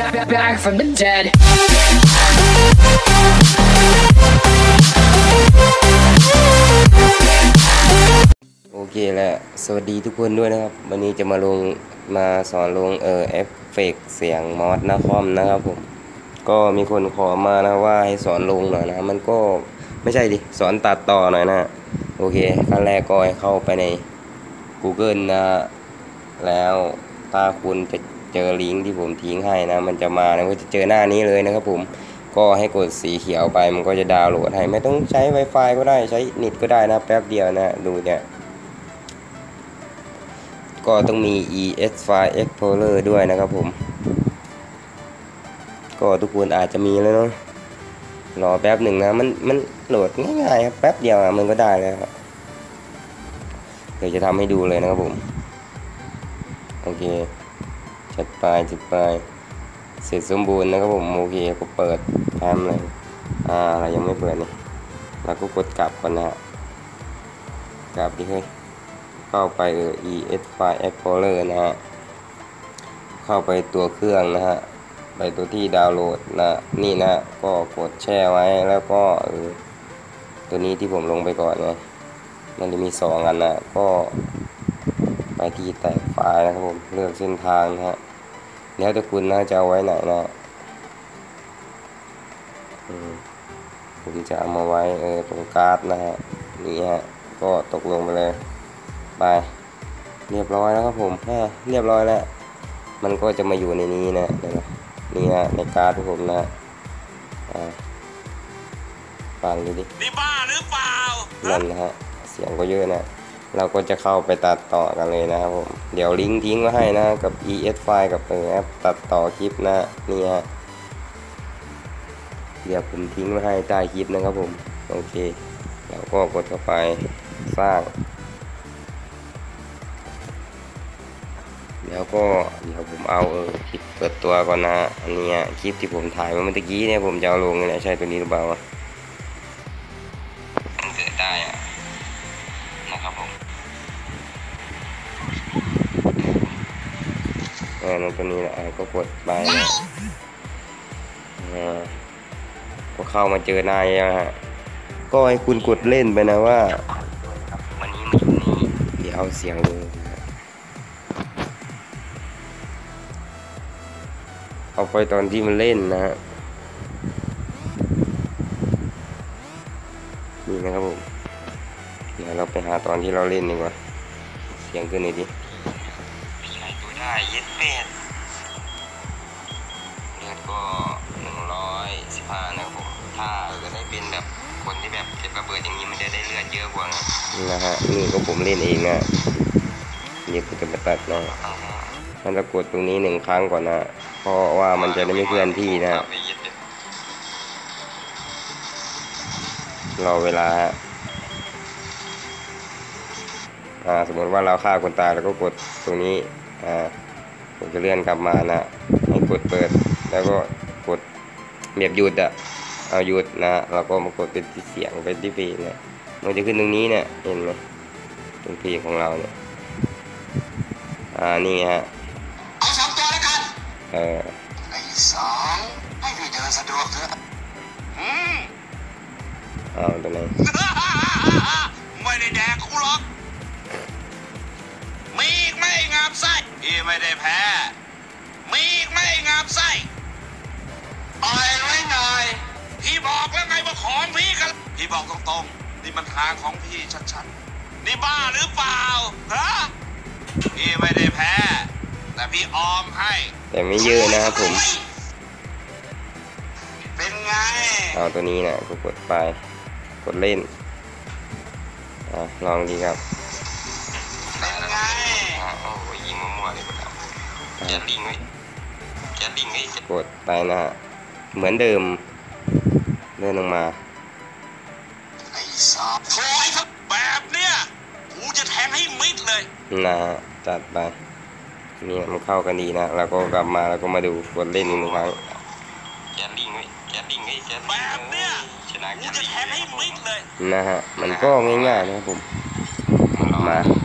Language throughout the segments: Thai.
back, back from the dead. โอเคแหละ สวัสดีทุกคนด้วยนะครับ วันนี้จะมาลงมาสอนลงเออเอฟเฟกเสียงมอสนาคอมนะครับผม ก็มีคนขอมานะว่าให้สอนลงหน่อยนะ มันก็ไม่ใช่ดิ สอนตัดต่อหน่อยนะ โอเคขั้นแรกก็ให้เข้าไปใน Google นะ แล้วถ้าคุณจะ เจอลิงก์ที่ผมทิ้งให้นะ มันจะมานะก็จะเจอหน้านี้เลยนะครับผมก็ให้กดสีเขียวไปมันก็จะดาวน์โหลดให้ไม่ต้องใช้ Wi-Fi ก็ได้ใช้เน็ตก็ได้นะแป๊บเดียวนะดูเนี่ยก็ต้องมี ES File Explorer ด้วยนะครับผม ก็ทุกคนอาจจะมีแล้วเนาะรอแป๊บหนึ่งนะมันมันโหลดง่ายๆครับแป๊บเดียวมันก็ได้แล้วครับเดี๋ยวจะทำให้ดูเลยนะครับผม โอเค จัดไปจัดไปเสร็จสมบูรณ์นะครับผมโอเคก็เปิดแฟมเลยอ่าอะไรยังไม่เปิดนี่เราก็กดกลับก่อนนะฮะกลับดิเฮ้ยเข้าไปเออ ES File Explorer นะฮะเข้าไปตัวเครื่องนะฮะไปตัวที่ดาวน์โหลดนะนี่นะก็กดแช่ไว้แล้วก็เออตัวนี้ที่ผมลงไปก่อนไงมันจะมีสองอันนะก็ ไปที่แตกไฟล์นะครับผมเลือกเส้นทางนะฮะแล้วแต่คุณนะจะเอาไว้ไหนนะอืมผมจะเอามาไว้เออตรงการ์ดนะฮะนี่ฮะก็ตกลงไปเลยไปเรียบร้อยแล้วครับผมแค่เรียบร้อยแล้วมันก็จะมาอยู่ในนี้นะเดี๋ยวนะนี่นะในการ์ดของผมนะอ่าฟังดูดินี่บ้าหรือเปล่านั่นนะฮะเสียงก็เยอะนะ เราก็จะเข้าไปตัดต่อกันเลยนะครับผมเดี๋ยวลิงก์ทิ้งไว้ให้นะกับ ES File กับแอปตัดต่อคลิปนะนี่ฮะเดี๋ยวผมทิ้งไว้ให้ใต้คลิปนะครับผมโอเคเราก็กดเข้าไปสร้างแล้วก็เดี๋ยวผมเอาเออคลิปเปิดตัวก่อนนะอันนี้คลิปที่ผมถ่ายเมื่อกี้เนี่ยผมจะเอาลงเนี่ยใช่ตัวนี้หรือเปล่า ออนั่นตัวนี้แหละอะก็กดไปนะอ่าก็เข้ามาเจอนาแล้วฮะก็ให้คุณกดเล่นไปนะว่าวันนี้มาอยู่นี่เดี๋ยวเอาเสียงลงเอาไปตอนที่มันเล่นนะฮะนี่นะครับผมเดี๋ยวเราไปหาตอนที่เราเล่นดีกว่า เสียงขึ้นหน่อยดิ ย็ดเป็ดเลือดก็หนึ่งร้อยสิบห้านะครับผมถ้าเออได้เป็นแบบคนที่แบบเก็บระเบิดอย่างนี้มันจะได้เลือดเยอะกว่านะนะฮะนี่ก็ผมเล่นเองนะเดี๋ยวผมจะมาตัดนะมันจะกดตรงนี้หนึ่งครั้งก่อนนะเพราะว่ามันจะได้ไม่เคลื่อนที่นะฮะรอเวลาฮะอ่าสมมติว่าเราฆ่าคนตายแล้วก็กดตรงนี้อ่า ผมจะเลื่อนกลับมานะให้กดเปิด แล้วก็กดเบียบหยุดอะเอาหยุดนะเราก็มากดเป็นที่เสียงเป็นที่เพลงเนี่ยมันจะขึ้นตรงนี้เนี่ยเห็นไหมตรงเพลงของเราเนี่ยอ่านี่ฮะเอาสองตัวแล้วกันเออไอ้สองให้พี่เดินสะดวกเถอะอืมเอาตัวไหนไม่ได้แดกกูหรอกมีอีก ไม่งามไส้พี่ไม่ได้แพ้ มีอีกไม่งามไส้อ่อยไว้หน่อยพี่บอกแล้วไงว่าของพี่กันพี่บอกตรงๆ นี่มันทางของพี่ชัดๆ นี่บ้าหรือเปล่าฮะพี่ไม่ได้แพ้ แต่พี่ออมให้ แต่ไม่เยอะนะครับผม เป็นไง เอาตัวนี้นะก็กดไป กดเล่นอะลองดีครับเป็นไง อ่าโอ้ยยิงมั่วๆเลยกดเอาแกลิงไว้แกลิงไว้กดไปนะฮะ เหมือนเดิมเลื่อนลงมา ไอ้สอบโถ่ไอ้ครับแบบเนี้ยกูจะแทงให้มิดเลยนะฮะจัดไปนี่มันเข้ากันดีนะแล้วก็กลับมาแล้วก็มาดูกดเล่นอีกหนึ่งครั้งแกลิงไว้แกลิงไว้แกแบบเนี้ยชนะกูจะแทงให้มิดเลยนะฮะ มันก็ง่ายๆนะครับผม มาผมก็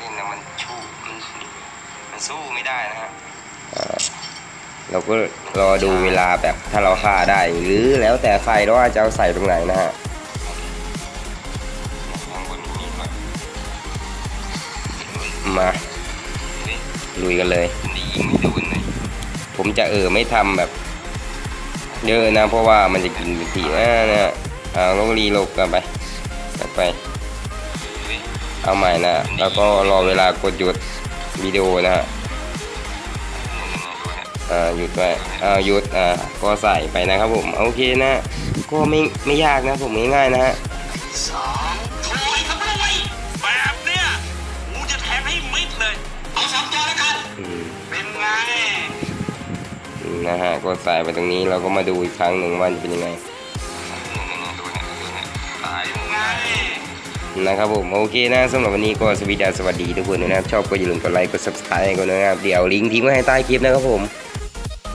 เคยเออแฟตไนท์มาเล่นนะมันชู้มันมันสู้ไม่ได้นะฮะเราก็รอดูเวลาแบบถ้าเราฆ่าได้ หรือแล้วแต่ใครว่าจะเอาใส่ตรงไหนนะฮะข้างบนมีหน่อยมาลุยกันเลยนี่ยิงไม่โดนเลย ผมจะเออไม่ทำแบบเยอะนะ เพราะว่ามันจะกินไปทีนะนะเอาลงรีโลกกันไปกันไป เอาใหม่นะ แล้วก็รอเวลากดหยุดวิดีโอนะฮะอ่าหยุดไว้อ่าหยุดอ่าก็ใส่ไปนะครับผมโอเคนะ ก็ไม่ไม่ยากนะผมง่ายๆนะฮะสองถอยครับเลยแบบเนี้ยกูจะแทงให้มิดเลยเอาสองตัวแล้วกันอืมเป็นไงนะฮะก็ใส่ไปตรงนี้เราก็มาดูอีกครั้งหนึ่งว่าจะเป็นยังไง นะครับผมโอเคนะสำหรับวันนี้ก็สวัสดีสวัสดีทุกคนนะครับ ชอบก็อย่าลืมกดไลค์กด subscribe กันด้วยนะครับเดี๋ยวลิงก์ทิ้งไว้ให้ใต้คลิปนะครับผม